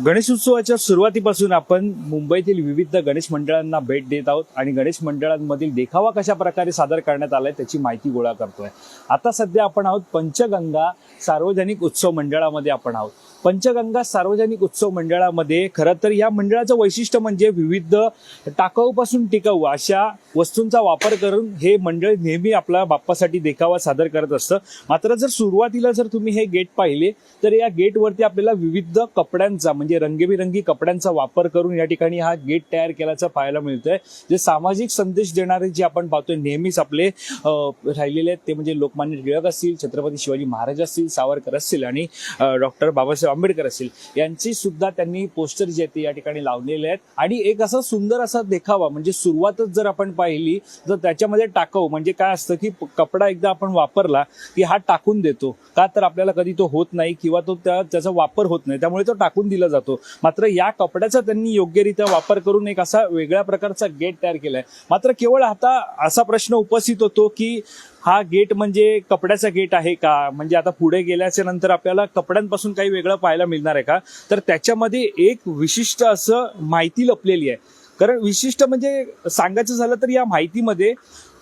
गणेशोत्सवाच्या सुरुवातीपासून आपण मुंबईतील विविध गणेश मंडळांना भेट देत आहोत आणि गणेश मंडळांमधील देखावा कशा प्रकारे सादर करण्यात आलाय त्याची माहिती गोळा करतोय. आता सध्या आपण आहोत पंचगंगा सार्वजनिक उत्सव मंडळामध्ये आपण आहोत. पंचगंगा सार्वजनिक उत्सव मंडळामध्ये खरं तर या मंडळाचं वैशिष्ट्य म्हणजे विविध टाकाऊपासून टिकाऊ अशा वस्तूंचा वापर करून हे मंडळ नेहमी आपला बाप्पासाठी देखावा सादर करत असतं. मात्र जर सुरुवातीला जर तुम्ही हे गेट पाहिले तर या गेटवरती आपल्याला विविध कपड्यांचा म्हणजे रंगीबिरंगी कपड्यांचा वापर करून या ठिकाणी हा गेट तयार केल्याचं पाहायला मिळतंय. जे सामाजिक संदेश देणारे जे आपण पाहतोय नेहमीच आपले राहिलेले आहेत. ते म्हणजे लोकमान्य टिळक असतील छत्रपती शिवाजी महाराज असतील सावरकर असतील आणि डॉक्टर बाबासाहेब आंबेडकर असतील यांची सुद्धा त्यांनी पोस्टर जे आहेत ते या ठिकाणी लावलेले आहेत. आणि एक असा सुंदर असा देखावा म्हणजे सुरुवातच जर आपण पाहिली तर त्याच्यामध्ये टाकाऊ. म्हणजे काय असतं की कपडा एकदा आपण वापरला की हा टाकून देतो. का तर आपल्याला कधी तो होत नाही किंवा तो त्या त्याचा वापर होत नाही. त्यामुळे तो टाकून दिला जातो. मात्र या कपड्याचा त्यांनी योग्यरित्या वापर करून एक असा वेगळ्या प्रकारचा गेट तयार केलाय. मात्र केवळ आता असा प्रश्न उपस्थित होतो की हा गेट म्हणजे कपड्याचा गेट आहे का? म्हणजे आता पुढे गेल्याच्यानंतर आपल्याला कपड्यांपासून काही वेगळं पाहायला मिळणार आहे का? तर त्याच्यामध्ये एक विशिष्ट असं माहिती लपलेली आहे. कारण विशिष्ट म्हणजे सांगायचं झालं तर या माहितीमध्ये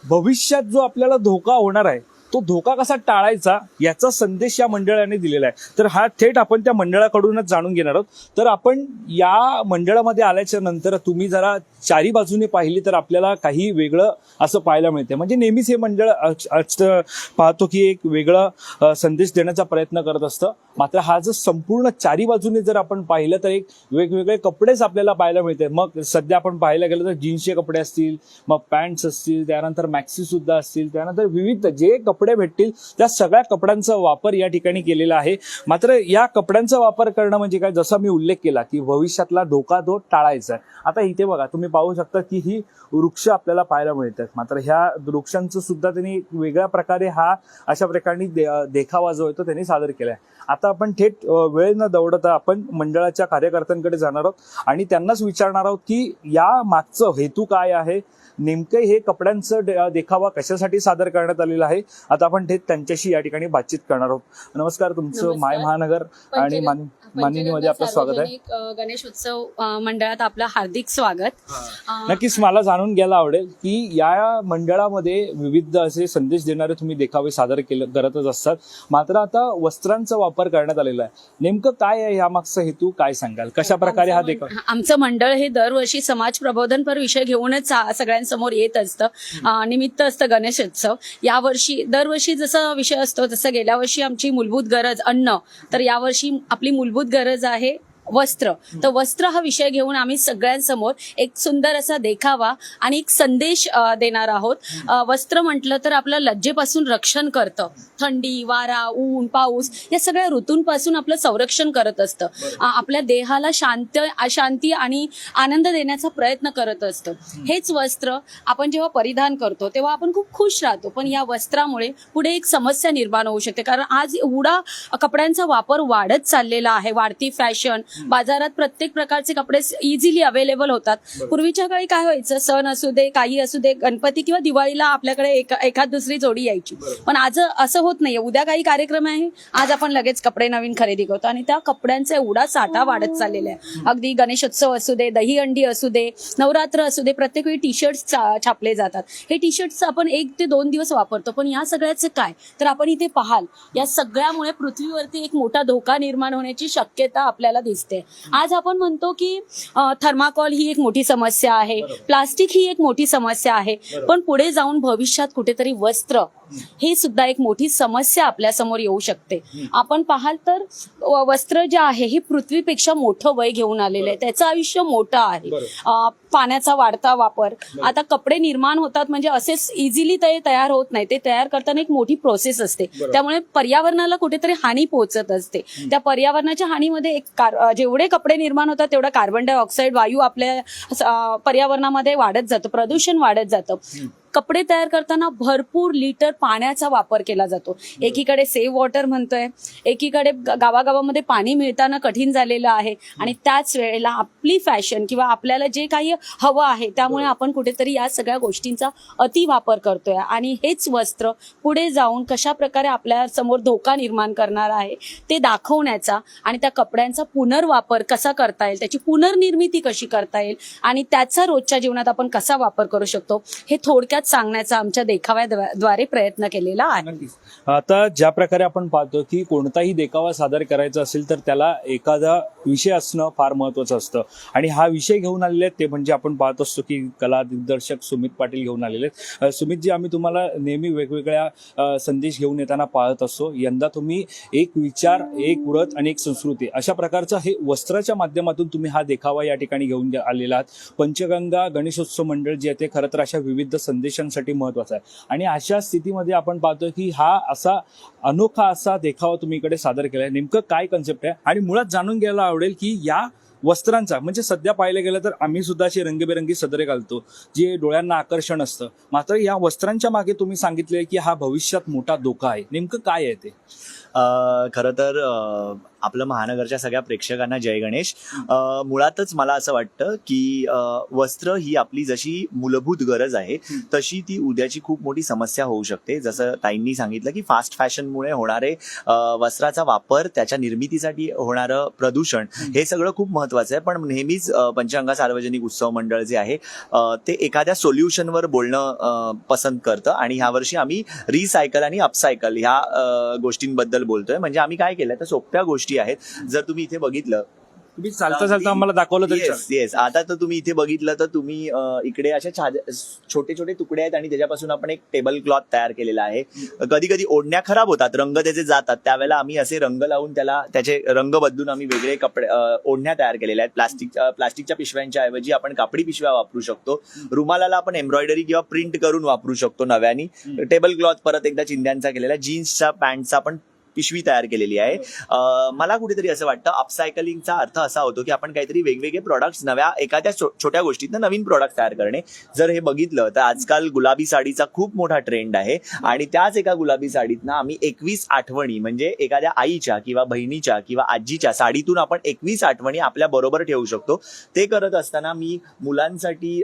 भविष्यात जो आपल्याला धोका होणार आहे तो धोका कसा टाळायचा याचा संदेश या मंडळाने दिलेला आहे. तर हा थेट आपण त्या मंडळाकडूनच जाणून घेणार आहोत. तर आपण या मंडळामध्ये आल्याच्यानंतर तुम्ही जरा चारी बाजूने पाहिली तर आपल्याला काही वेगळं असं पाहायला मिळते म्हणजे नेहमीच हे मंडळ अच- पाहतो की एक वेगळं संदेश देण्याचा प्रयत्न करत असतं. मात्र हा जर संपूर्ण चारी बाजूने जर आपण पाहिलं तर एक वेगवेगळे कपडेच आपल्याला पाहायला मिळते. मग सध्या आपण पाहायला गेलं तर जीन्सचे कपडे असतील मग पॅन्ट्स असतील त्यानंतर मॅक्सी सुद्धा असतील त्यानंतर विविध जे कपडे भेटतील त्या सगळ्या कपड्यांचा वापर या ठिकाणी केलेला आहे. मात्र या कपड्यांचा वापर करणं म्हणजे काय? जसा मी उल्लेख केला की भविष्यातला धोका तो टाळायचा आहे. आता इथे बघा तुम्ही पाहू शकता की ही वृक्ष आपल्याला पाहायला मिळतात. मात्र ह्या वृक्षांचं सुद्धा त्यांनी वेगळ्या प्रकारे हा अशा प्रकारे दे- देखावा जो आहे तो त्यांनी सादर केलाय. आता आपण थेट वेळ न दौडता आपण मंडळाच्या कार्यकर्त्यांकडे जाणार आहोत आणि त्यांनाच विचारणार आहोत की या मागचं हेतू काय आहे? नेमकं हे कपड्यांचं देखावा कशासाठी सादर करण्यात आलेला आहे? आता आपण थेट त्यांच्याशी या ठिकाणी बातचीत करणार आहोत. नमस्कार तुमचं. माय महानगर आणि मान मानिनीमध्ये आपलं स्वागत आहे. मंडळात आपलं हार्दिक स्वागत. नक्कीच मला जाणून घ्यायला आवडेल की या मंडळामध्ये विविध असे संदेश देणारे तुम्ही देखावे सादर केले करतच असतात. मात्र आता वस्त्रांचा वापर करण्यात आलेला आहे. नेमकं काय आहे यामागचा हेतू? काय सांगाल? कशा प्रकारे हा देखावा? मंड- आमचं मंडळ हे दरवर्षी समाज प्रबोधनपर विषय घेऊनच सगळ्यांसमोर येत असतं. अ, निमित्त असतं गणेशोत्सव यावर्षी दरवर्षी जसा विषय असतो तसं गेल्या वर्षी आमची मूलभूत गरज अन्न. तर यावर्षी आपली मूलभूत गरज आहे. वस्त्र. तर वस्त्र हा विषय घेऊन आम्ही सगळ्यांसमोर एक सुंदर असा देखावा आणि एक संदेश देणार आहोत. वस्त्र म्हटलं तर आपलं लज्जेपासून रक्षण करतं. थंडी वारा ऊन पाऊस या सगळ्या ऋतूंपासून आपलं संरक्षण करत असतं. आपल्या देहाला शांत शांती आणि आनंद देण्याचा प्रयत्न करत असतं. हेच वस्त्र आपण जेव्हा परिधान करतो तेव्हा आपण खूप खुश राहतो. पण या वस्त्रामुळे पुढे एक समस्या निर्माण होऊ शकते. कारण आज एवढा कपड्यांचा वापर वाढत चाललेला आहे. वाढती फॅशन बाजारात प्रत्येक प्रकारचे कपडे इझिली अवेलेबल होतात. पूर्वीच्या काळी काय व्हायचं? सण असू दे काही असू दे गणपती किंवा दिवाळीला आपल्याकडे एक एखाद दुसरी जोडी यायची. पण आज असं होत नाहीये. उद्या काही कार्यक्रम आहे. आज आपण लगेच कपडे नवीन खरेदी करतो आणि त्या कपड्यांचा एवढा साठा वाढत चाललेला आहे. अगदी गणेशोत्सव असू दे दहीहंडी असू दे नवरात्र असू दे प्रत्येक वेळी टी शर्ट छापले जातात. हे टी शर्ट्स आपण एक ते दोन दिवस वापरतो. पण या सगळ्याचं काय? तर आपण इथे पाहाल या सगळ्यामुळे पृथ्वीवरती एक मोठा धोका निर्माण होण्याची शक्यता आपल्याला दिसते. आज आपण म्हणतो की थर्माकॉल ही एक मोठी समस्या आहे. प्लास्टिक ही एक मोठी समस्या आहे. पण पुढे जाऊन भविष्यात कुठेतरी वस्त्र हे सुद्धा एक मोठी समस्या आपल्यासमोर येऊ शकते. आपण पाहाल तर वस्त्र जे आहे हे पृथ्वीपेक्षा मोठं वय घेऊन आलेलं आहे. त्याचं आयुष्य मोठं आहे. पाण्याचा वाढता वापर. आता कपडे निर्माण होतात म्हणजे असेच इझिली ते तयार होत नाही. ते तयार करताना एक मोठी प्रोसेस असते. त्यामुळे पर्यावरणाला कुठेतरी हानी पोहोचत असते. त्या पर्यावरणाच्या हानीमध्ये एक जेवढे कपडे निर्माण होतात तेवढा कार्बन डायऑक्साईड वायू आपल्या पर्यावरणामध्ये वाढत जातं. प्रदूषण वाढत जातं. कपडे तयार करताना भरपूर लिटर पाण्याचा वापर केला जातो. एकीकडे सेव्ह वॉटर म्हणतोय एकीकडे गावागावामध्ये पाणी मिळताना कठीण झालेलं आहे आणि त्याच वेळेला आपली फॅशन किंवा आपल्याला जे काही हवं आहे त्यामुळे आपण कुठेतरी या सगळ्या गोष्टींचा अतिवापर करतोय. आणि हेच वस्त्र पुढे जाऊन कशा प्रकारे आपल्यासमोर धोका निर्माण करणार आहे ते दाखवण्याचा आणि त्या कपड्यांचा पुनर्वापर कसा करता येईल त्याची पुनर्निर्मिती कशी करता येईल आणि त्याचा रोजच्या जीवनात आपण कसा वापर करू शकतो हे थोडक्यात सांगण्याचा आमच्या देखाव्याद्वारे प्रयत्न केलेला आहे. आता ज्या प्रकारे आपण पाहतो की कोणताही देखावा सादर करायचा असेल तर त्याला एखादा विषय असणं फार महत्वाचं असतं. आणि हा विषय घेऊन आलेले आहेत ते म्हणजे आपण पाहत असतो की कला दिग्दर्शक सुमित पाटील घेऊन आलेले आहेत. सुमितजी आम्ही तुम्हाला नेहमी वेगवेगळ्या संदेश घेऊन येताना पाहत असतो. यंदा तुम्ही एक विचार एक व्रत आणि एक संस्कृती अशा प्रकारचं हे वस्त्राच्या माध्यमातून तुम्ही हा देखावा या ठिकाणी घेऊन आलेला आहात. पंचगंगा गणेशोत्सव मंडळ जे आहे ते खरं तर अशा विविध देशांसाठी महत्त्वाचा आहे. आणि अशा स्थितीमध्ये आपण पाहतो की हा असा अनोखा असा देखावा तुम्ही इकडे सादर केलाय. नेमकं काय कन्सेप्ट आहे? आणि मुळात जाणून घ्यायला आवडेल की या वस्त्रांचा म्हणजे सध्या पाहिलं गेलं तर आम्ही सुद्धा अशी रंगीबेरंगी सदरे घालतो जे डोळ्यांना आकर्षण असतं. मात्र या वस्त्रांच्या मागे तुम्ही सांगितले की हा भविष्यात मोठा धोका आहे. नेमकं काय आहे ते? खरं तर आपलं महानगरच्या सगळ्या प्रेक्षकांना जय गणेश. मुळातच मला असं वाटतं की वस्त्र ही आपली जशी मूलभूत गरज आहे. तशी ती उद्याची खूप मोठी समस्या होऊ शकते. जसं ताईंनी सांगितलं की फास्ट फॅशनमुळे होणारे वस्त्राचा वापर त्याच्या निर्मितीसाठी होणारं प्रदूषण हं. सगळं खूप महत्वाचं आहे. पण नेहमीच अ, पंचगंगा सार्वजनिक उत्सव मंडळ जे आहे ते एखाद्या सोल्युशनवर बोलणं पसंत करतं. आणि ह्यावर्षी आम्ही रिसायकल आणि अपसायकल ह्या गोष्टींबद्दल बोलतोय. म्हणजे आम्ही काय केलं तर सोप्या गोष्टी आहेत. जर तुम्ही इथे बघितलं तुम्ही चालता चालता आम्हाला दाखवलं तरी येस येस आता तर तुम्ही इथे बघितलं तर तुम्ही अ, इकडे छाद छोटे छोटे तुकडे आहेत आणि त्याच्यापासून आपण एक टेबल क्लॉथ तयार केलेला आहे. कधी कधी ओढण्या खराब होतात रंग त्याचे जातात. त्यावेळेला आम्ही असे रंग लावून त्याला त्याचे रंग बदलून आम्ही वेगळे कपडे अ, ओढण्या तयार केलेल्या आहेत. प्लास्टिक प्लास्टिकच्या पिशव्यांच्या ऐवजी आपण कापडी पिशव्या वापरू शकतो. रुमालाला आपण एम्ब्रॉयडरी किंवा प्रिंट करून वापरू शकतो नव्यानी. टेबल क्लॉथ परत एकदा चिंध्यांचा केलेला. जीन्सच्या पॅन्टचा आपण पिशवी तयार केलेली आहे. मला कुठेतरी असं वाटतं अपसायकलिंगचा अर्थ असा होतो की आपण काहीतरी वेगवेगळे प्रॉडक्ट्स नव्या एखाद्या छो- छोट्या गोष्टीतनं नवीन प्रॉडक्ट तयार करणे. जर हे बघितलं तर आजकाल गुलाबी साडीचा खूप मोठा ट्रेंड आहे. आणि त्याच एका गुलाबी साडीतनं आम्ही एकवीस आठवणी म्हणजे एखाद्या आईच्या किंवा बहिणीच्या किंवा आजीच्या साडीतून आपण एकवीस आठवणी आपल्या बरोबर ठेवू शकतो. ते करत असताना मी मुलांसाठी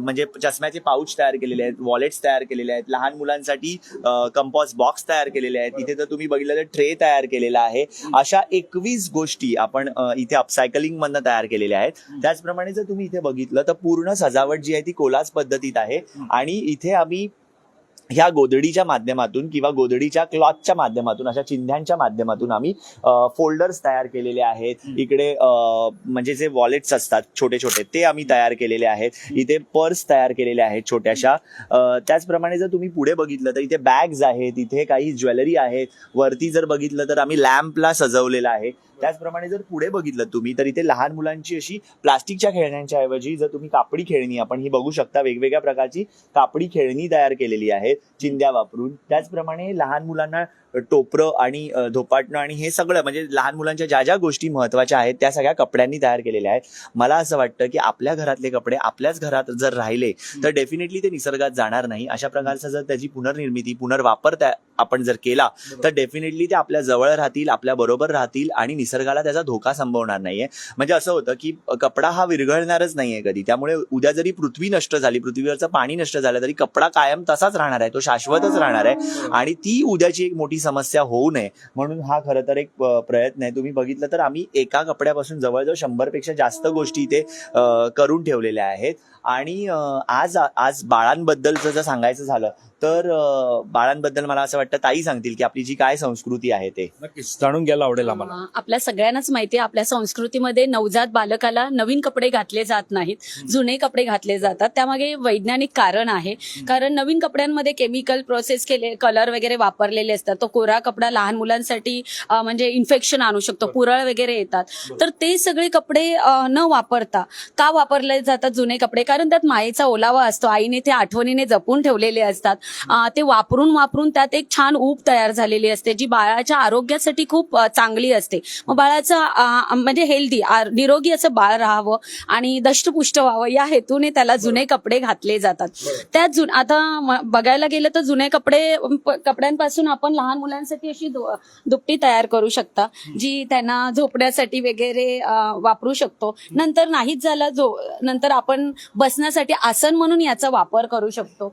म्हणजे चष्म्याचे पाऊच तयार केलेले आहेत वॉलेट्स तयार केलेले आहेत लहान मुलांसाठी कंपॉस बॉक्स तयार केलेले आहेत. इथे तर तुम्ही बघितलं तर ट्रे तयार केलेला आहे. अशा एकवीस गोष्टी आपण इथे अपसायकलिंग मधनं तयार केलेल्या आहेत. त्याचप्रमाणे जर तुम्ही इथे बघितलं तर पूर्ण सजावट जी आहे ती कोलाज पद्धतीत आहे. आणि इथे आम्ही ह्या गोदडीच्या माध्यमातून किंवा गोदडीच्या क्लॉथच्या माध्यमातून अशा चिन्ह्यांच्या माध्यमातून आम्ही फोल्डर्स तयार केलेले आहेत. इकडे म्हणजे जे वॉलेट्स असतात छोटे छोटे ते आम्ही तयार केलेले आहेत. इथे पर्स तयार केलेल्या आहेत छोट्याशा. त्याचप्रमाणे जर तुम्ही पुढे बघितलं तर इथे बॅग्स आहेत इथे काही ज्वेलरी आहेत. वरती जर बघितलं तर आम्ही लॅम्पला सजवलेलं आहे. त्याचप्रमाणे जर पुढे बघितलं तुम्ही तर इथे लहान मुलांची अशी प्लास्टिकच्या खेळण्यांच्या ऐवजी जर तुम्ही कापडी खेळणी आपण ही बघू शकता वेगवेगळ्या प्रकारची कापडी खेळणी तयार केलेली आहे चिंद्या वापरून. त्याचप्रमाणे लहान मुलांना टोपरं आणि धोपाटणं आणि हे सगळं म्हणजे लहान मुलांच्या ज्या ज्या गोष्टी महत्त्वाच्या आहेत त्या सगळ्या कपड्यांनी तयार केलेल्या आहेत. मला असं वाटतं की आपल्या घरातले कपडे आपल्याच घरात जर राहिले तर डेफिनेटली ते निसर्गात जाणार नाही. अशा प्रकारचा जर त्याची पुनर्निर्मिती पुनर्वापर त्या आपण जर केला तर डेफिनेटली ते आपल्या जवळ राहतील आपल्या बरोबर राहतील आणि निसर्गाला त्याचा धोका संभवणार नाहीये. म्हणजे असं होतं की कपडा हा विरघळणारच नाहीये कधी. त्यामुळे उद्या जरी पृथ्वी नष्ट झाली पृथ्वीवरचं पाणी नष्ट झालं तरी कपडा कायम तसाच राहणार आहे तो शाश्वतच राहणार आहे. आणि ती उद्याची एक मोठी समस्या होऊ नये. म्हणून हा खरं तर एक प्रयत्न आहे. तुम्ही बघितलं तर आम्ही एका कपड्यापासून जवळजवळ शंभरपेक्षा जास्त गोष्टी इथे करून ठेवलेल्या आहेत. आणि आज आज बाळांबद्दलचं जर सांगायचं झालं तर बाळांबद्दल मला असं वाटतं ताई सांगतील की आपली जी काय संस्कृती आहे ते. नक्कीच जाणून घ्यायला आवडेल आम्हाला. आपल्या सगळ्यांनाच माहिती आहे आपल्या संस्कृतीमध्ये नवजात बालकाला नवीन कपडे घातले जात नाहीत जुने कपडे घातले जातात. त्यामागे वैज्ञानिक कारण आहे. कारण नवीन कपड्यांमध्ये केमिकल प्रोसेस केले कलर वगैरे वापरलेले असतात. तो कोरा कपडा लहान मुलांसाठी म्हणजे इन्फेक्शन आणू शकतो पुरळ वगैरे येतात. तर ते सगळे कपडे न वापरता का वापरले जातात जुने कपडे? कारण त्यात मायेचा ओलावा असतो. आईने ते आठवणीने जपून ठेवलेले असतात. ते वापरून वापरून त्यात एक छान ऊब तयार झालेली असते जी बाळाच्या आरोग्यासाठी खूप चांगली असते. मग बाळाचं म्हणजे हेल्दी निरोगी असं बाळ राहावं आणि दष्टपुष्ट व्हावं या हेतूने त्याला जुने कपडे घातले जातात. त्यात जुन आता बघायला गेलं तर जुने कपडे कपड्यांपासून आपण लहान मुलांसाठी अशी दुपटी तयार करू शकता जी त्यांना झोपण्यासाठी वगैरे वापरू शकतो. नंतर नाहीच झालं जो नंतर आपण बसण्यासाठी आसन म्हणून याचा वापर करू शकतो.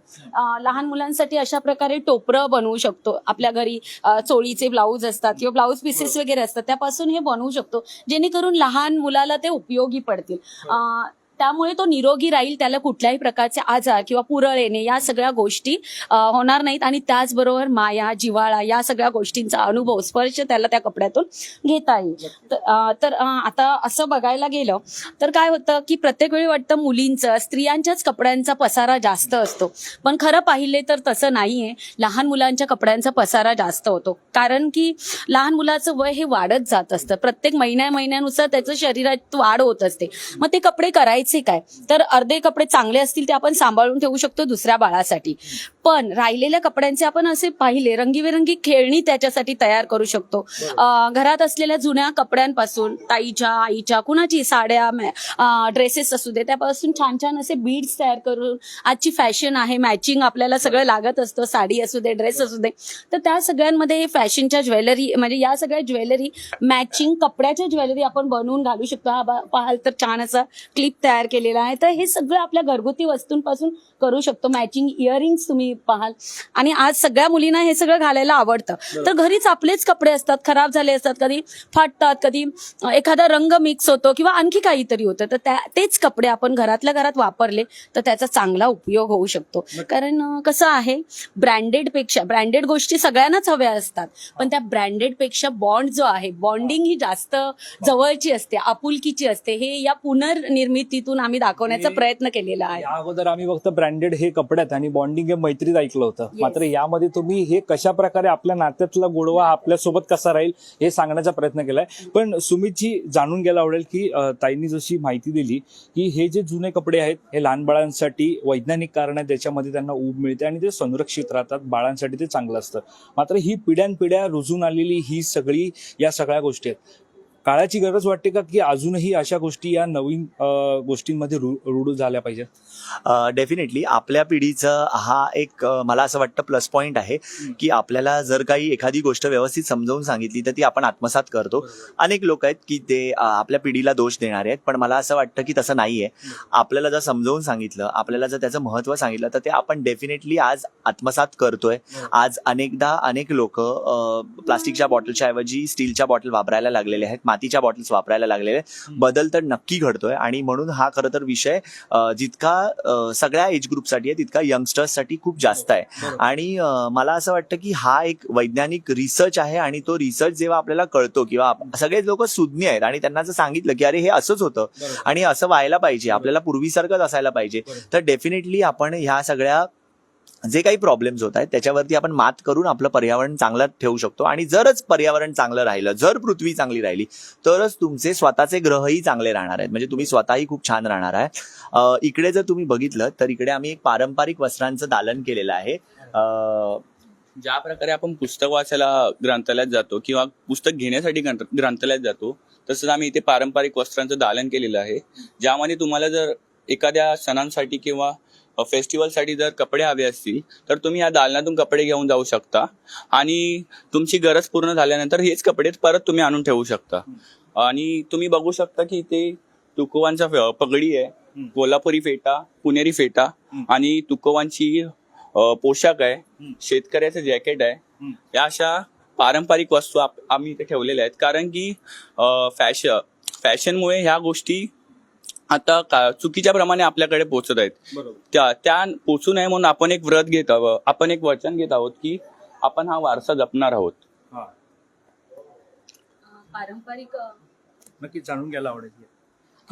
लहान मुलांसाठी अशा प्रकारे टोपरं बनवू शकतो. आपल्या घरी चोळीचे ब्लाऊज असतात किंवा ब्लाऊज पीसेस वगैरे असतात त्यापासून हे बनवू शकतो. जेणेकरून लहान मुलाला ते उपयोगी पडतील. अं, त्यामुळे तो निरोगी राहील त्याला कुठल्याही प्रकारचे आजार किंवा पुरळ येणे या सगळ्या गोष्टी होणार नाहीत. आणि त्याचबरोबर माया जिवाळा या सगळ्या गोष्टींचा अनुभव स्पर्श त्याला त्या कपड्यातून घेता येईल. तर, आता असं बघायला गेलं तर काय होतं की प्रत्येक वेळी वाटतं मुलींचं स्त्रियांच्याच कपड्यांचा पसारा जास्त असतो. पण खरं पाहिले तर तसं नाहीये. लहान मुलांच्या कपड्यांचा पसारा जास्त होतो. कारण की लहान मुलाचं वय हे वाढत जात असतं. प्रत्येक महिन्या महिन्यानुसार त्याचं शरीरात वाढ होत असते. मग ते कपडे करायचे काय तर अर्धे कपडे चांगले असतील ते आपण सांभाळून ठेवू शकतो दुसऱ्या बाळासाठी. पण राहिलेल्या कपड्यांचे आपण असे पाहिले रंगीबेरंगी खेळणी त्याच्यासाठी तयार करू शकतो. घरात असलेल्या जुन्या कपड्यांपासून ताईच्या आईच्या कुणाची साड्या ड्रेसेस असू दे त्यापासून छान छान असे बीड्स तयार करून आजची फॅशन आहे मॅचिंग आपल्याला सगळं लागत असतं साडी असू दे ड्रेस असू दे. तर त्या सगळ्यांमध्ये फॅशनच्या ज्वेलरी म्हणजे या सगळ्या ज्वेलरी मॅचिंग कपड्याच्या ज्वेलरी आपण बनवून घालू शकतो. हा पाहाल तर छान असा क्लिप तयार केलेला आहे. तर हे सगळं आपल्या घरगुती वस्तूंपासून करू शकतो. मॅचिंग इयरिंग्स तुम्ही पाहाल. आणि आज सगळ्या मुलींना हे सगळं घालायला आवडतं. तर घरीच आपलेच कपडे असतात खराब झाले असतात कधी फाटतात कधी एखादा रंग मिक्स होतो किंवा आणखी काहीतरी होतं तर त्या तेच कपडे आपण घरातल्या घरात वापरले तर त्याचा चांगला उपयोग होऊ शकतो. कारण कसं आहे ब्रँडेडपेक्षा ब्रँडेड गोष्टी सगळ्यांनाच हव्या असतात. पण त्या ब्रँडेडपेक्षा बॉन्ड जो आहे बॉन्डिंग ही जास्त जवळची असते आपुलकीची असते. हे या पुनर्निर्मितीतून आम्ही दाखवण्याचा प्रयत्न केलेला आहे. अगोदर आम्ही फक्त ब्रँडेड हे कपड्यात आणि बॉन्डिंग हे मैत्रीत ऐकलं होतं. Yes. मात्र यामध्ये तुम्ही हे कशा प्रकारे आपल्या नात्यातला गोडवा आपल्यासोबत कसा राहील हे सांगण्याचा प्रयत्न केलाय. पण सुमितजी जाणून घ्यायला आवडेल की ताईंनी जशी माहिती दिली की हे जे जुने कपडे आहेत हे लहान बाळांसाठी वैज्ञानिक कारण आहे त्याच्यामध्ये त्यांना ऊब मिळते आणि ते संरक्षित राहतात बाळांसाठी ते चांगलं असतं. मात्र ही पिढ्यानपिढ्या रुजून आलेली ही सगळी या सगळ्या गोष्टी आहेत. काळाची गरज वाटते का की अजूनही अशा गोष्टी या नवीन गोष्टींमध्ये रु- रूढ झाल्या पाहिजेत? डेफिनेटली आपल्या पिढीचं हा एक मला असं वाटतं प्लस पॉईंट आहे की आपल्याला जर काही एखादी गोष्ट व्यवस्थित समजावून सांगितली तर ती आपण आत्मसात करतो. अनेक लोक आहेत की ते आपल्या पिढीला दोष देणारे आहेत पण मला असं वाटतं की तसं नाहीये. आपल्याला जर समजावून सांगितलं आपल्याला जर त्याचं महत्त्व सांगितलं तर ते आपण डेफिनेटली आज आत्मसात करतोय. आज अनेकदा अनेक लोक प्लास्टिकच्या बॉटलच्या ऐवजी स्टीलच्या बॉटल वापरायला लागलेले आहेत. मातीच्या बॉटल्स वापरायला लागलेले बदल तर नक्की घडतोय आणि म्हणून हा खरं तर विषय जितका सगळ्या एज ग्रुपसाठी आहे तितका यंगस्टर्ससाठी खूप जास्त आहे. आणि अ, मला असं वाटतं की हा एक वैज्ञानिक रिसर्च आहे आणि तो रिसर्च जेव्हा आपल्याला कळतो किंवा सगळेच लोक सुज्ञ आहेत आणि त्यांना जर सांगितलं की अरे हे असंच होतं आणि असं व्हायला पाहिजे आपल्याला पूर्वीसारखंच असायला पाहिजे तर डेफिनेटली आपण ह्या सगळ्या जे काही प्रॉब्लेम्स होत आहेत त्याच्यावरती आपण मात करून आपलं पर्यावरण चांगलं ठेवू शकतो. आणि जरच पर्यावरण चांगलं राहिलं जर पृथ्वी चांगली राहिली तरच तुमचे स्वतःचे ग्रहही चांगले राहणार आहेत. म्हणजे तुम्ही स्वतःही खूप छान राहणार आहे. इकडे जर तुम्ही बघितलं तर इकडे आम्ही एक पारंपरिक वस्त्रांचं दालन केलेलं आहे. ज्या प्रकारे आपण पुस्तक वाचायला ग्रंथालयात जातो किंवा पुस्तक घेण्यासाठी ग्रंथ- ग्रंथालयात जातो तसंच आम्ही इथे पारंपरिक वस्त्रांचं दालन केलेलं आहे. ज्यामध्ये तुम्हाला जर एखाद्या सणांसाठी किंवा फेस्टिवलसाठी जर कपडे हवे असतील तर तुम्ही या दालनातून कपडे घेऊन जाऊ शकता. आणि तुमची गरज पूर्ण झाल्यानंतर हेच कपडे परत तुम्ही आणून ठेवू शकता. आणि तुम्ही बघू शकता की इथे तुकोवांचा पगडी आहे. कोल्हापुरी फेटा पुणेरी फेटा आणि तुकोवांची पोशाख आहे. शेतकऱ्याचं जॅकेट आहे. या अशा पारंपरिक वस्तू आम्ही इथे ठेवलेल्या आहेत. कारण की फॅशन फॅशनमुळे ह्या गोष्टी आता का- चुकीच्या प्रमाणे आपल्याकडे पोहोचत आहेत. त्या त्या पोचू नये म्हणून आपण एक व्रत घेत आहोत आपण एक वचन घेत आहोत की आपण हा वारसा जपणार आहोत. पारंपरिक नक्की जाणून घ्यायला आवडेल.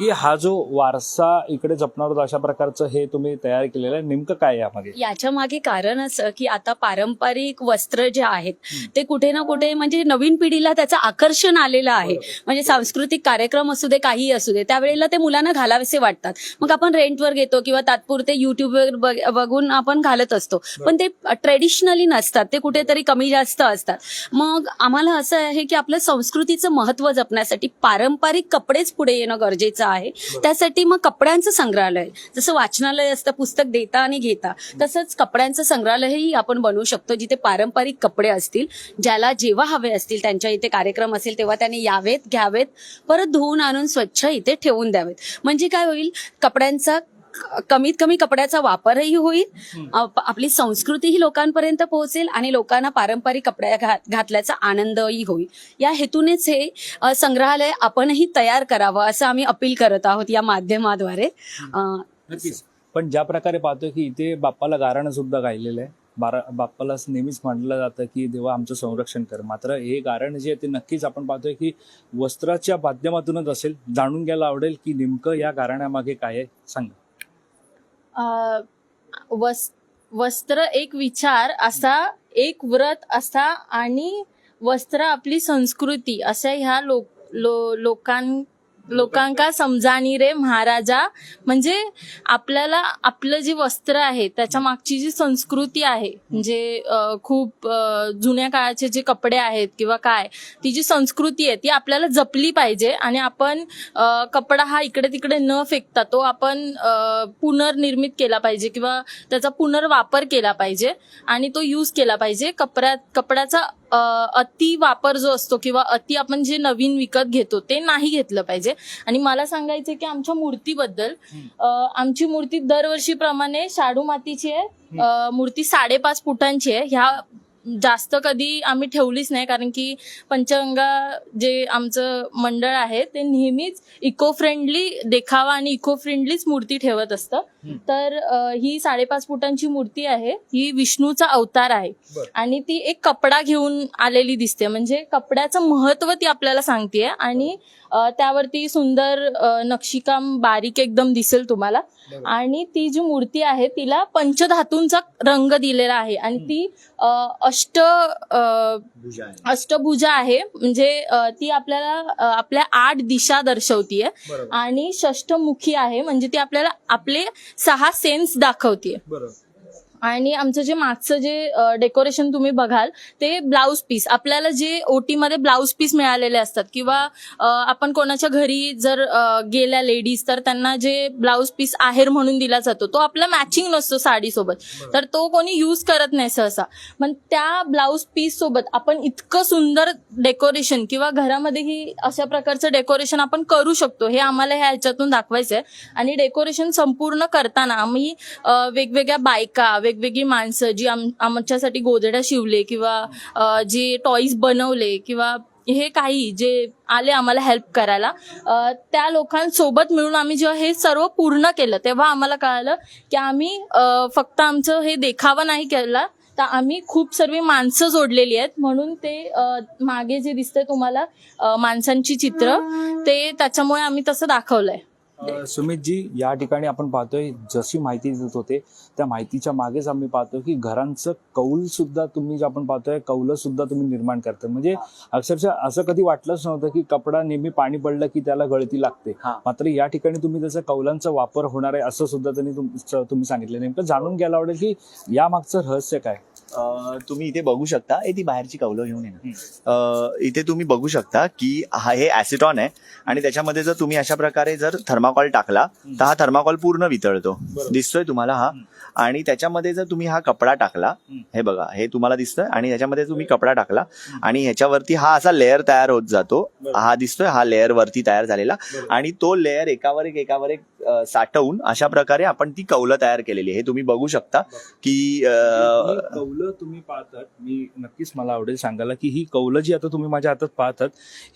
की हा जो वारसा इकडे जपणार होता अशा प्रकारचं हे तुम्ही तयार केलेलं आहे. नेमकं काय यामागे? याच्या मागे कारण असं की आता पारंपरिक वस्त्र जे आहेत ते कुठे ना कुठे म्हणजे नवीन पिढीला त्याचं आकर्षण आलेलं आहे. म्हणजे सांस्कृतिक कार्यक्रम असू दे काही असू दे त्यावेळेला ते मुलांना घालावेसे वाटतात. मग आपण रेंटवर घेतो किंवा तात्पुरते युट्यूबवर बघ- बघून आपण घालत असतो. पण ते ट्रेडिशनली नसतात ते कुठेतरी कमी जास्त असतात. मग आम्हाला असं आहे की आपलं संस्कृतीचं महत्त्व जपण्यासाठी पारंपरिक कपडेच पुढे येणं गरजेचं आहे. त्यासाठी मग कपड्यांचं संग्रहालय जसं वाचनालय असतं पुस्तक देता आणि घेता तसंच कपड्यांचं संग्रहालयही आपण बनवू शकतो जिथे पारंपरिक कपडे असतील ज्याला जेव्हा हवे असतील त्यांच्या इथे कार्यक्रम असेल तेव्हा त्यांनी यावेत घ्यावेत परत धुवून आणून स्वच्छ इथे ठेवून द्यावेत. म्हणजे काय होईल? कपड्यांचा कमीत कमी कपड्याचा वापरही होईल. आप- आपली संस्कृतीही लोकांपर्यंत पोहोचेल आणि लोकांना पारंपरिक कपड्या घात- घातल्याचा आनंदही होईल. या हेतूनेच हे संग्रहालय आपणही तयार करावं असं आम्ही अपील करत आहोत या माध्यमाद्वारे. पण ज्या प्रकारे पाहतोय की इथे बाप्पाला गाराणं सुद्धा गायलेलं आहे. बारा बाप्पाला असं नेहमीच म्हटलं जातं की देवा आमचं संरक्षण कर. मात्र हे गारण जे आहे ते नक्कीच आपण पाहतोय की वस्त्राच्या माध्यमातूनच असेल. जाणून घ्यायला आवडेल की नेमकं या गारण्यामागे काय आहे? सांगा. वस वस्त्र एक विचार असा एक व्रत असा आणि वस्त्र आपली संस्कृती अशा ह्या लोक लो लोकां लोकांका समजानी रे महाराजा म्हणजे आपल्याला आपलं जे वस्त्र आहे त्याच्या मागची जी संस्कृती आहे म्हणजे खूप जुन्या काळाचे जे कपडे आहेत किंवा काय ती जी संस्कृती आहे ती आपल्याला जपली पाहिजे आणि आपण कपडा हा इकडे तिकडे न फेकता तो आपण पुनर्निर्मित केला पाहिजे किंवा त्याचा पुनर्वापर केला पाहिजे आणि तो यूज केला पाहिजे. कपड्यात कपड्याचा अति वापर जो असतो किंवा अति आपण जे नवीन विकत घेतो ते नाही घेतलं पाहिजे. आणि मला सांगायचं की आमच्या मूर्तीबद्दल आमची मूर्ती दरवर्षीप्रमाणे शाडू मातीची आहे मूर्ती साडेपाच फुटांची आहे. ह्या जास्त कधी आम्ही ठेवलीच नाही कारण की पंचगंगा जे आमचं मंडळ आहे ते नेहमीच इको फ्रेंडली देखावा आणि इको फ्रेंडलीच मूर्ती ठेवत असतं. तर अ, ही साडेपाच फुटांची मूर्ती आहे ही विष्णूचा अवतार आहे. बरं. आणि ती एक कपडा घेऊन आलेली दिसते म्हणजे कपड्याचं महत्त्व ती आपल्याला सांगते आणि त्यावरती सुंदर नक्षीकाम बारीक एकदम दिसेल तुम्हाला. आणि ती जी मूर्ती आहे तिला पंचधातूंचा रंग दिलेला आहे. आणि ती अष्ट अष्टभुजा आहे. म्हणजे ती आपल्याला आपल्या आठ दिशा दर्शवतीये. आणि षष्टमुखी आहे. म्हणजे ती आपल्याला आपले सहा सेन्स दाखवतीये. आणि आमचं जे मागचं जे डेकोरेशन तुम्ही बघाल ते ब्लाऊज पीस आपल्याला जे ओटी मध्ये ब्लाऊज पीस मिळालेले असतात किंवा आपण कोणाच्या घरी जर गेल्या लेडीज तर त्यांना जे ब्लाऊज पीस आहेर म्हणून दिला जातो तो आपला मॅचिंग नसतो साडीसोबत. तर तो कोणी यूज करत नाही सहसा. पण त्या ब्लाऊज पीस सोबत आपण इतकं सुंदर डेकोरेशन किंवा घरामध्येही अशा प्रकारचं डेकोरेशन आपण करू शकतो हे आम्हाला ह्या ह्याच्यातून दाखवायचं आहे आणि डेकोरेशन संपूर्ण करताना आम्ही वेगवेगळ्या बायका वेगवेगळी माणसं जी आम आमच्यासाठी गोदड्या शिवले किंवा जे टॉईज बनवले किंवा हे काही जे आले आम्हाला हेल्प करायला त्या लोकांसोबत मिळून आम्ही जेव्हा हे सर्व पूर्ण केलं तेव्हा आम्हाला कळालं की आम्ही फक्त आमचं हे देखावा नाही केला तर आम्ही खूप सर्व माणसं जोडलेली आहेत. म्हणून ते मागे जे दिसतंय तुम्हाला माणसांची चित्र ते त्याच्यामुळे आम्ही तसं दाखवलंय. सुमितजी या ठिकाणी आपण पाहतोय जशी माहिती देत होते त्या माहितीच्या मागेच आम्ही पाहतो की घरांचं कौल सुद्धा तुम्ही जे आपण पाहतोय कौल सुद्धा तुम्ही निर्माण करताय म्हणजे अक्षरशः असं कधी वाटलंच नव्हतं की कपडा नेहमी पाणी पडलं की त्याला गळती लागते. हा. मात्र या ठिकाणी तुम्ही त्याचा कौलांचा वापर होणार आहे असं सुद्धा त्यांनी तुम्ही सांगितलं. नेमकं जाणून घ्यायला आवडेल की या मागचं रहस्य काय? तुम्ही इथे बघू शकता. ए ती बाहेरची कौलं घेऊन ये ना अ, इथे तुम्ही बघू शकता की हा हे ऍसिटॉन आहे आणि त्याच्यामध्ये जर तुम्ही अशा प्रकारे जर थर्माकॉल टाकला तर हा थर्माकॉल पूर्ण वितळतो. दिसतोय तुम्हाला हा? आणि त्याच्यामध्ये जर तुम्ही हा कपडा टाकला. हे बघा हे तुम्हाला दिसतोय आणि ह्याच्यामध्ये तुम्ही कपडा टाकला आणि ह्याच्यावरती हा असा लेअर तयार होत जातो. हा दिसतोय हा लेअर वरती तयार झालेला. आणि तो लेअर एकावर एक एकावर एक साठवून अशा प्रकारे आपण ती कौलं तयार केलेली आहे. हे तुम्ही बघू शकता की कौलं तुम्ही पाहतात मी नक्कीच मला आवडेल सांगायला की ही कौलं जी आता तुम्ही माझ्या हातात पाहतात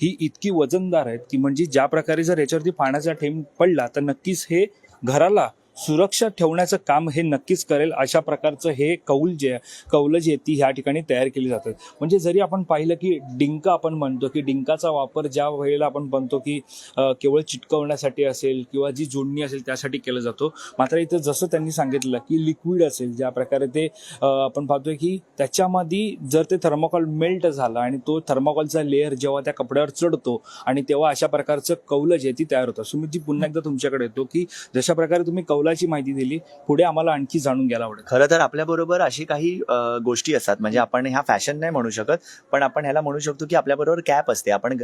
ही इतकी वजनदार आहेत की म्हणजे ज्या प्रकारे जर याच्यावरती पाण्याचा ठेंब पडला तर नक्कीच हे घराला सुरक्षा ठेवण्याचं काम हे नक्कीच करेल. अशा प्रकारचं हे कौल जे कौल जी ती ह्या ठिकाणी तयार केली जातात. म्हणजे जरी आपण पाहिलं की डिंक आपण म्हणतो की डिंकाचा वापर ज्या वेळेला आपण म्हणतो की केवळ चिटकवण्यासाठी असेल किंवा जी जोडणी असेल त्यासाठी केला जातो. मात्र इथं जसं त्यांनी सांगितलं की लिक्विड असेल ज्या प्रकारे ते आपण पाहतोय की त्याच्यामध्ये जर ते थर्मोकॉल मेल्ट झालं आणि तो थर्मोकॉलचा लेअर जेव्हा त्या कपड्यावर चढतो आणि तेव्हा अशा प्रकारचं कौल जे ती तयार होतं सुमितजी पुन्हा एकदा तुमच्याकडे येतो की जशा प्रकारे तुम्ही कौल कौलाची माहिती दिली पुढे आम्हाला आणखी जाणून घ्यायला आवडेल. खरं तर आपल्याबरोबर अशी काही गोष्टी असतात. म्हणजे आपण ह्या फॅशन नाही म्हणू शकत पण आपण ह्याला म्हणू शकतो की आपल्याबरोबर कॅप असते. आपण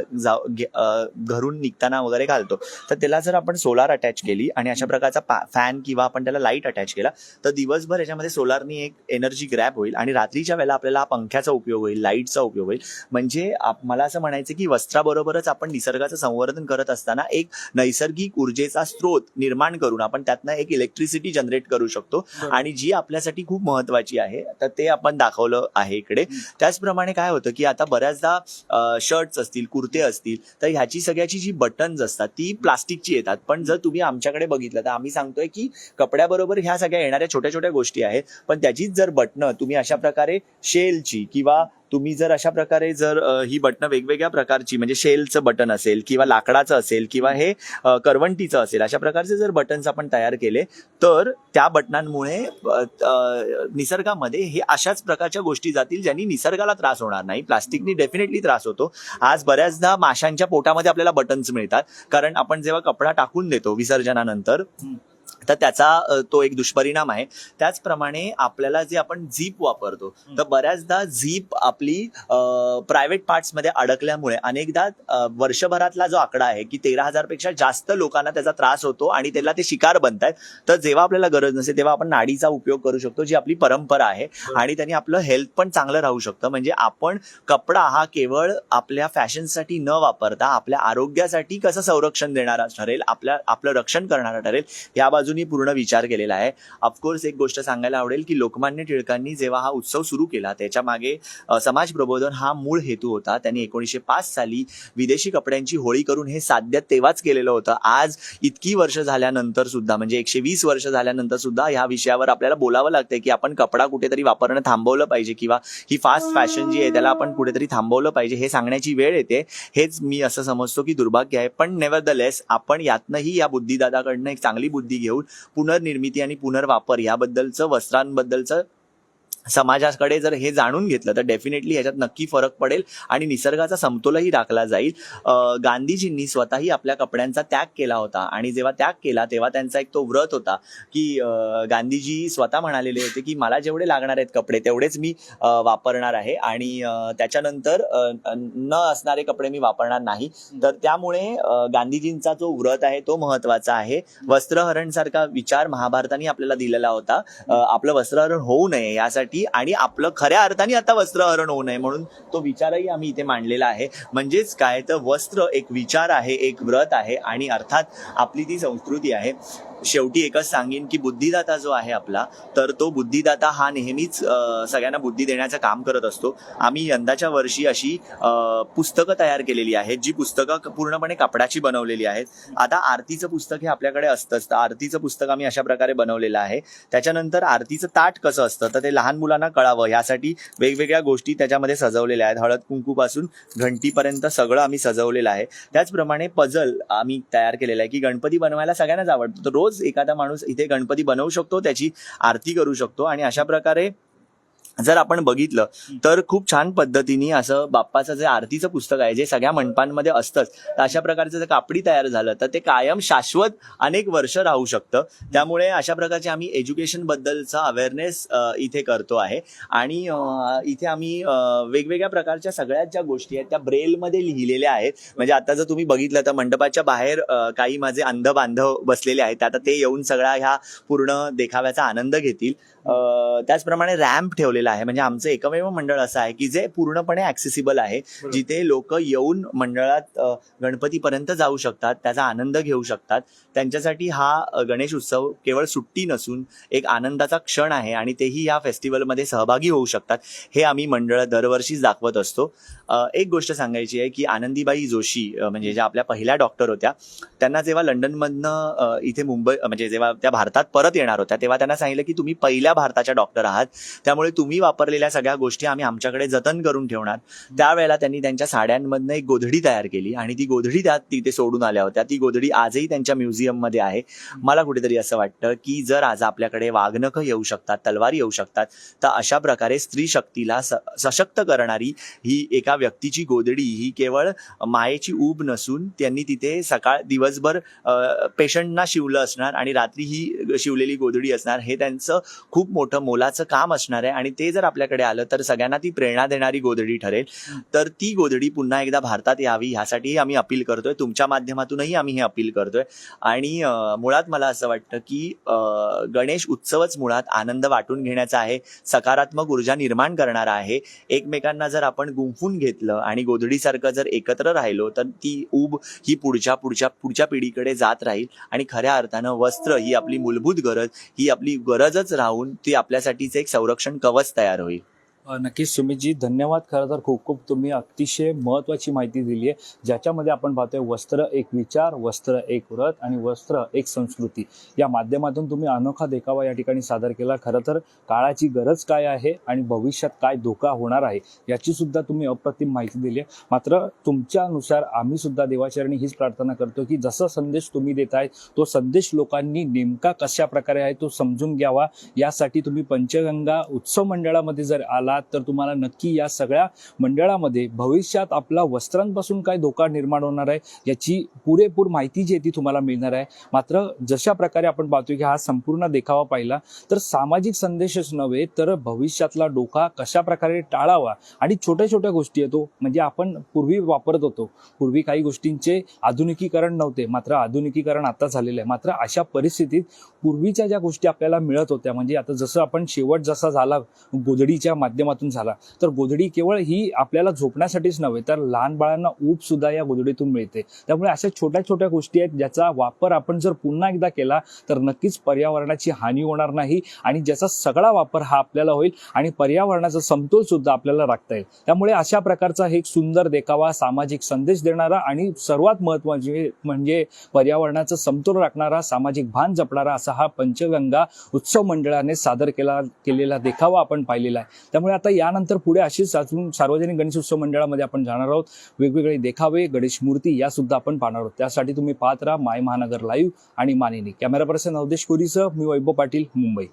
घरून निघताना वगैरे घालतो. तर त्याला जर आपण सोलार अटॅच केली आणि अशा प्रकारचा फॅन किंवा आपण त्याला लाइट अटॅच केला तर दिवसभर याच्यामध्ये सोलारनी एक एनर्जी ग्रॅप होईल आणि रात्रीच्या वेळेला आपल्याला पंख्याचा उपयोग होईल लाईटचा उपयोग होईल. म्हणजे आप- मला असं म्हणायचं की वस्त्राबरोबरच आपण निसर्गाचं संवर्धन करत असताना एक नैसर्गिक ऊर्जेचा स्रोत निर्माण करून आपण त्यातनं एक इलेक्ट्रिसिटी जनरेट करू शकतो. आणि जी आपल्यासाठी खूप महत्वाची आहे तर ते आपण दाखवलं आहे इकडे. त्याचप्रमाणे काय होतं की आता बऱ्याचदा शर्ट्स असतील कुर्ते असतील तर ह्याची सगळ्याची जी बटन्स असतात ती प्लास्टिकची येतात. पण जर तुम्ही आमच्याकडे बघितलं तर आम्ही सांगतोय की कपड्याबरोबर ह्या सगळ्या येणाऱ्या छोट्या छोट्या गोष्टी आहेत. पण त्याचीच जर बटणं तुम्ही अशा प्रकारे शेलची किंवा तुम्ही जर अशा प्रकारे जर ही बटणं वेगवेगळ्या प्रकारची म्हणजे शेलचं बटन असेल किंवा लाकडाचं असेल किंवा हे करवंटीचं असेल अशा प्रकारचे जर बटन्स आपण तयार केले तर त्या बटनांमुळे निसर्गामध्ये हे अशाच प्रकारच्या गोष्टी जातील ज्यांनी निसर्गाला त्रास होणार नाही. प्लास्टिकनी डेफिनेटली त्रास होतो. आज बऱ्याचदा माशांच्या पोटामध्ये आपल्याला बटन्स मिळतात. कारण आपण जेव्हा कपडा टाकून देतो विसर्जनानंतर तर त्याचा तो एक दुष्परिणाम आहे. त्याचप्रमाणे आपल्याला जे आपण झीप वापरतो तर बऱ्याचदा झीप आपली प्रायव्हेट पार्ट्समध्ये अडकल्यामुळे अनेकदा वर्षभरातला जो आकडा आहे की तेरा हजारपेक्षा जास्त लोकांना त्याचा त्रास होतो आणि त्याला ते शिकार बनतायत तर जेव्हा आपल्याला गरज नसते तेव्हा आपण नाडीचा उपयोग करू शकतो जी आपली परंपरा आहे आणि त्यांनी आपलं हेल्थ पण चांगलं राहू शकतं. म्हणजे आपण कपडा हा केवळ आपल्या फॅशनसाठी न वापरता आपल्या आरोग्यासाठी कसं संरक्षण देणारा ठरेल आपल्या आपलं रक्षण करणारा ठरेल या बाजूनी पूर्ण विचार केलेला आहे. ऑफकोर्स एक गोष्ट सांगायला आवडेल की लोकमान्य टिळकांनी जेव्हा हा उत्सव सुरू केला त्याच्यामागे समाज प्रबोधन हा मूळ हेतू होता. त्यांनी एकोणीसशे पाच साली विदेशी कपड्यांची होळी करून हे साध्य तेव्हाच केलेलं होतं. आज इतकी वर्ष झाल्यानंतर सुद्धा म्हणजे एकशे वीस वर्ष झाल्यानंतर सुद्धा ह्या विषयावर आपल्याला बोलावं लागतंय की आपण कपडा कुठेतरी वापरणं थांबवलं पाहिजे किंवा ही फास्ट फॅशन जी आहे त्याला आपण कुठेतरी थांबवलं पाहिजे हे सांगण्याची वेळ येते. हेच मी असं समजतो की दुर्भाग्य आहे. पण नेव्हर द लेस आपण यातनंही या बुद्धिदादाकडनं एक चांगली बुद्धी घेऊन पुनर्निर्मिती आणि पुनर्वापर याबद्दलचं वस्त्रांबद्दलचं समाजाकडे जर हे जाणून घेतलं तर डेफिनेटली ह्याच्यात नक्की फरक पडेल आणि निसर्गाचा समतोलही राखला जाईल. गांधीजींनी स्वतःही आपल्या कपड्यांचा त्याग केला होता आणि जेव्हा त्याग केला तेव्हा त्यांचा एक तो व्रत होता की गांधीजी स्वतः म्हणालेले होते की मला जेवढे लागणार आहेत कपडे तेवढेच मी वापरणार आहे आणि त्याच्यानंतर न असणारे कपडे मी वापरणार नाही. तर त्यामुळे गांधीजींचा जो व्रत आहे तो महत्त्वाचा आहे. वस्त्रहरण सारखा विचार महाभारताने आपल्याला दिलेला होता. आपलं वस्त्रहरण होऊ नये यासाठी आणि आपलं खऱ्या अर्थाने आता वस्त्रहरण होऊ नये म्हणून तो विचारही आम्ही इथे मांडलेला आहे. म्हणजेच काय? तर वस्त्र एक विचार आहे एक व्रत आहे आणि अर्थात आपली ती संस्कृती आहे. शेवटी एकच सांगेन की बुद्धिदाता जो आहे आपला तर तो बुद्धिदाता हा नेहमीच सगळ्यांना बुद्धी देण्याचं काम करत असतो. आम्ही यंदाच्या वर्षी अशी पुस्तकं तयार केलेली आहेत जी पुस्तकं पूर्णपणे कपड्याची बनवलेली आहेत. आता आरतीचं पुस्तक हे आपल्याकडे असतंच. तर आरतीचं पुस्तक आम्ही अशा प्रकारे बनवलेलं आहे. त्याच्यानंतर आरतीचं ताट कसं असतं? तर ते लहान मुलांना कळावं. यासाठी वेगवेगळ्या गोष्टी त्याच्यामध्ये सजवलेल्या आहेत. हळद कुंकूपासून घंटीपर्यंत सगळं आम्ही सजवलेलं आहे. त्याचप्रमाणे पझल आम्ही तयार केलेलं आहे की गणपती बनवायला सगळ्यांनाच आवडतं. तर रोज एखादा माणूस इथे गणपती बनवू शकतो त्याची आरती करू शकतो आणि अशा प्रकारे जर आपण बघितलं तर खूप छान पद्धतीने असं बाप्पाचं जे आरतीचं पुस्तक आहे जे सगळ्या मंडपांमध्ये असतंच तर अशा प्रकारचं जर कापडी तयार झालं तर ते कायम शाश्वत अनेक वर्ष राहू शकतं. त्यामुळे अशा प्रकारचे आम्ही एज्युकेशन बद्दलचा अवेअरनेस इथे करतो आहे. आणि इथे आम्ही वेगवेगळ्या प्रकारच्या सगळ्यात ज्या गोष्टी आहेत त्या ब्रेलमध्ये लिहिलेल्या आहेत. म्हणजे आता जर तुम्ही बघितलं तर मंडपाच्या बाहेर काही माझे अंध बांधव बसलेले आहेत. आता ते येऊन सगळ्या ह्या पूर्ण देखाव्याचा आनंद घेतील. त्याचप्रमाणे रॅम्प ठेवलेला आहे. म्हणजे आमचं एकमेव मंडळ असं आहे की जे पूर्णपणे ऍक्सेसिबल आहे. जिथे लोक येऊन मंडळात गणपतीपर्यंत जाऊ शकतात त्याचा आनंद घेऊ शकतात. त्यांच्यासाठी हा गणेश उत्सव केवळ सुट्टी नसून एक आनंदाचा क्षण आहे आणि तेही या फेस्टिवलमध्ये सहभागी होऊ शकतात. हे आम्ही मंडळ दरवर्षीच दाखवत असतो. एक गोष्ट सांगायची आहे की आनंदीबाई जोशी म्हणजे ज्या आपल्या पहिल्या डॉक्टर होत्या त्यांना जेव्हा लंडनमधनं इथे मुंबई म्हणजे जेव्हा त्या भारतात परत येणार होत्या तेव्हा त्यांना सांगितलं की तुम्ही पहिल्या भारताच्या डॉक्टर आहात. त्यामुळे तुम्ही वापरलेल्या सगळ्या गोष्टी आम्ही आमच्याकडे जतन करून ठेवणार. त्यावेळेला त्यांनी त्यांच्या साड्यांमधनं एक गोधडी तयार केली आणि ती गोधडी त्यात तिथे सोडून आल्या होत्या. ती गोधडी आजही त्यांच्या म्युझियममध्ये आहे. मला कुठेतरी असं वाटतं की जर आज आपल्याकडे वाघनखं येऊ शकतात तलवारी येऊ शकतात तर अशा प्रकारे स्त्री शक्तीला स सशक्त करणारी ही एका व्यक्तीची गोधडी ही केवळ मायेची ऊब नसून त्यांनी तिथे सकाळ दिवसभर पेशंटना शिवलं असणार आणि रात्री ही शिवलेली गोधडी असणार. हे त्यांचं खूप मोठं मोलाचं काम असणार आहे आणि ते जर आपल्याकडे आलं तर सगळ्यांना ती प्रेरणा देणारी गोधडी ठरेल. तर ती गोधडी पुन्हा एकदा भारतात यावी ह्यासाठीही आम्ही अपील करतोय. तुमच्या माध्यमातूनही आम्ही हे अपील करतोय. आणि मुळात मला असं वाटतं की गणेश उत्सवच मुळात आनंद वाटून घेण्याचा आहे सकारात्मक ऊर्जा निर्माण करणारा आहे. एकमेकांना जर आपण गुंफून घेतलं आणि गोधडीसारखं जर एकत्र राहिलो तर ती ऊब ही पुढच्या पुढच्या पुढच्या पिढीकडे जात राहील. आणि खऱ्या अर्थानं वस्त्र ही आपली मूलभूत गरज ही आपली गरजच राहून ती आपल्यासाठीचं एक संरक्षण कवच तयार होईल नक्कीच सुमितजी धन्यवाद खरं तर खूप खूप. तुम्ही अतिशय महत्त्वाची माहिती दिली आहे. ज्याच्यामध्ये आपण पाहतोय वस्त्र एक विचार वस्त्र एक व्रत आणि वस्त्र एक संस्कृती. या माध्यमातून तुम्ही अनोखा देखावा या ठिकाणी सादर केला. खरं तर काळाची गरज काय आहे आणि भविष्यात काय धोका होणार आहे याची सुद्धा तुम्ही अप्रतिम माहिती दिली आहे. मात्र तुमच्यानुसार आम्ही सुद्धा देवाचरणी हीच प्रार्थना करतो की जसा संदेश तुम्ही देत आहे तो संदेश लोकांनी नेमका कशा प्रकारे आहे तो समजून घ्यावा. यासाठी तुम्ही पंचगंगा उत्सव मंडळामध्ये जर आलात तर तुम्हाला नक्की या सगळ्या मंडळामध्ये भविष्यात आपला वस्त्रांपासून काय धोका निर्माण होणार आहे याची पुरेपूर माहिती जी आहे ती तुम्हाला मिळणार आहे. मात्र जशा प्रकारे आपण पाहतोय की हा संपूर्ण देखावा पाहिला तर सामाजिक संदेशच नव्हे तर भविष्यातला डोका कशा प्रकारे टाळावा आणि छोट्या छोट्या गोष्टी येतो हो. म्हणजे आपण पूर्वी वापरत होतो. पूर्वी काही गोष्टींचे आधुनिकीकरण नव्हते मात्र आधुनिकीकरण आता झालेलं आहे. मात्र अशा परिस्थितीत पूर्वीच्या ज्या गोष्टी आपल्याला मिळत होत्या म्हणजे आता जसं आपण शेवट जसा झाला गोधडीच्या माध्यमातून झाला. तर गोधडी केवळ ही आपल्याला झोपण्यासाठीच नव्हे तर लहान बाळांना ऊब सुद्धा या गोधडीतून मिळते. त्यामुळे अशा छोट्या छोट्या गोष्टी आहेत ज्याचा वापर आपण जर पुन्हा एकदा केला तर नक्कीच पर्यावरणाची हानी होणार नाही आणि ज्याचा सगळा वापर हा आपल्याला होईल आणि पर्यावरणाचा समतोल सुद्धा आपल्याला राखता येईल. त्यामुळे अशा प्रकारचा एक सुंदर देखावा सामाजिक संदेश देणारा आणि सर्वात महत्त्वाचे म्हणजे पर्यावरणाचा समतोल राखणारा सामाजिक भान जपणारा असा हा पंचगंगा उत्सव मंडळाने सादर केला केलेला देखावा आपण पाहिलेला आहे. त्यामुळे आता यानंतर पुढे अशीच अजून सार्वजनिक गणेश उत्सव मंडळामध्ये आपण जाणार आहोत. वेगवेगळे देखावे गणेश मूर्ती या सुद्धा आपण पाहणार आहोत. त्यासाठी तुम्ही पाहत राहा माय महानगर लाईव्ह आणि मानिनी. कॅमेरा पर्सन अवधेश कोरीसह मी वैभव पाटील मुंबई.